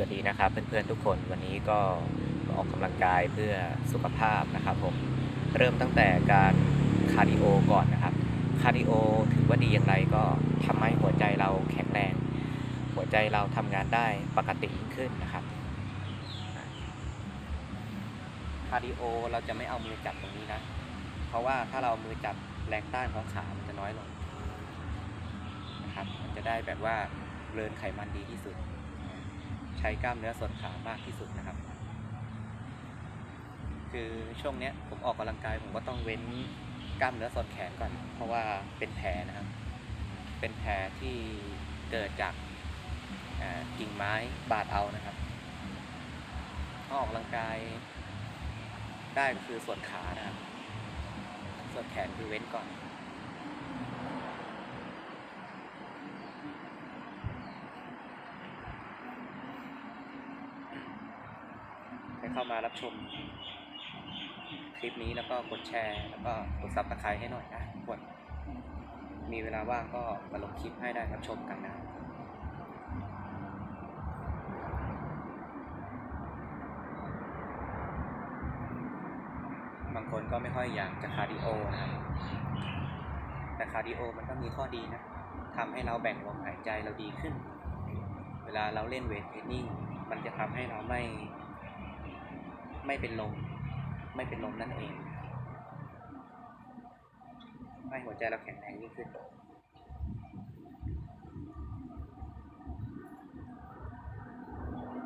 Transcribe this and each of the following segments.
วัสดีนะครับเพื่อนๆทุกคนวันนี้ก็ออกกำลังกายเพื่อสุขภาพนะครับผมเริ่มตั้งแต่การคาร์ดิโอก่อนนะครับคาร์ดิโอถือว่าดีอย่างไรก็ทำให้หัวใจเราแข็งแรง หัวใจเราทำงานได้ปกติขึ้นนะครับคาร์ดิโอเราจะไม่เอามือจับตรงนี้นะ เพราะว่าถ้าเรามือจับแรงต้านของขา มันจะน้อยลงนะครับมันจะได้แบบว่าเบินไขมันดีที่สุด ใช้กล้ามเนื้อส่วนขามากที่สุดนะครับ คือช่วงเนี้ยผมออกกำลังกายผมก็ต้องเว้นกล้ามเนื้อส่วนแขนก่อน เพราะว่าเป็นแผลนะครับ เป็นแผลที่เกิดจากกิ่งไม้บาดเอานะครับออกกำลังกายได้ก็คือส่วนขานะครับ ส่วนแขนคือเว้นก่อน เข้ามารับชมคลิปนี้แล้วก็กดแชร์ แล้วก็กดซับสไครต์ให้หน่อยนะทุกคนมีเวลาว่างก็มาลงคลิปให้ได้รับชมกันนะบางคนก็ไม่ค่อยอยากจะคาร์ดิโอนะครับแต่คาร์ดิโอมันก็มีข้อดีนะทำให้เราแบ่งลมหายใจเราดีขึ้น เวลาเราเล่นเวทเทรนนิ่ง มันจะทำให้เราไม่ ไม่เป็นลม ไม่เป็นลมนั่นเองให้หัวใจเราแข็งแรงยิ่งขึ้น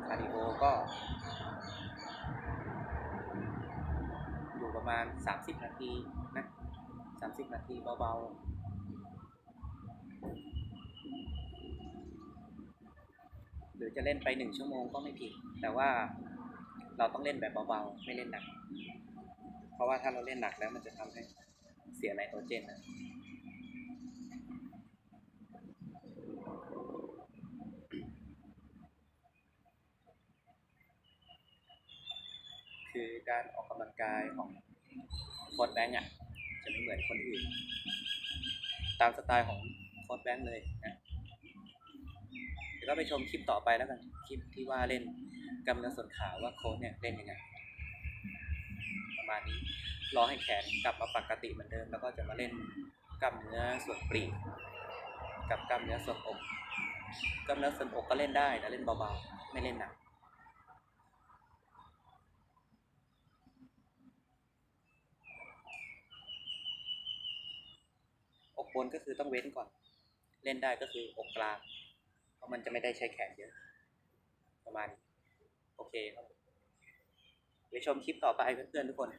คาร์ดิโอก็ อยู่ประมาณ 30 นาทีนะ30 นาทีเบาๆ หรือจะเล่นไป 1 ชั่วโมงก็ไม่ผิด แต่ว่า เราต้องเล่นแบบเบาๆ ไม่เล่นหนัก เพราะว่าถ้าเราเล่นหนักแล้วมันจะทำให้เสียไนโตรเจนนะคือการออกกำลังกายของโค้ดแบงค์อะจะไม่เหมือนคนอื่น ตามสไตล์ของโค้ดแบงค์เลยนะเดี๋ยวก็ไปชมคลิปต่อไปแล้วกัน คลิปที่ว่าเล่น กล้ามเนื้อส่วนขาว่าโค้ดเนี่ยเล่นยังไง ประมาณนี้รอให้แขนกลับมาปกติเหมือนเดิม แล้วก็จะมาเล่นกล้ามเนื้อส่วนปลีกกับกล้ามเนื้อส่วนอกกล้ามเนื้อส่วนอกก็เล่นได้แต่เล่นเบาๆไม่เล่นหนักอกบนก็คือต้องเว้นก่อน เล่นได้ก็คืออกกลาง เพราะมันจะไม่ได้ใช้แขนเยอะ ประมาณนี้ เคครับไปชมคลิปต่อไปเพื่อนๆทุกคน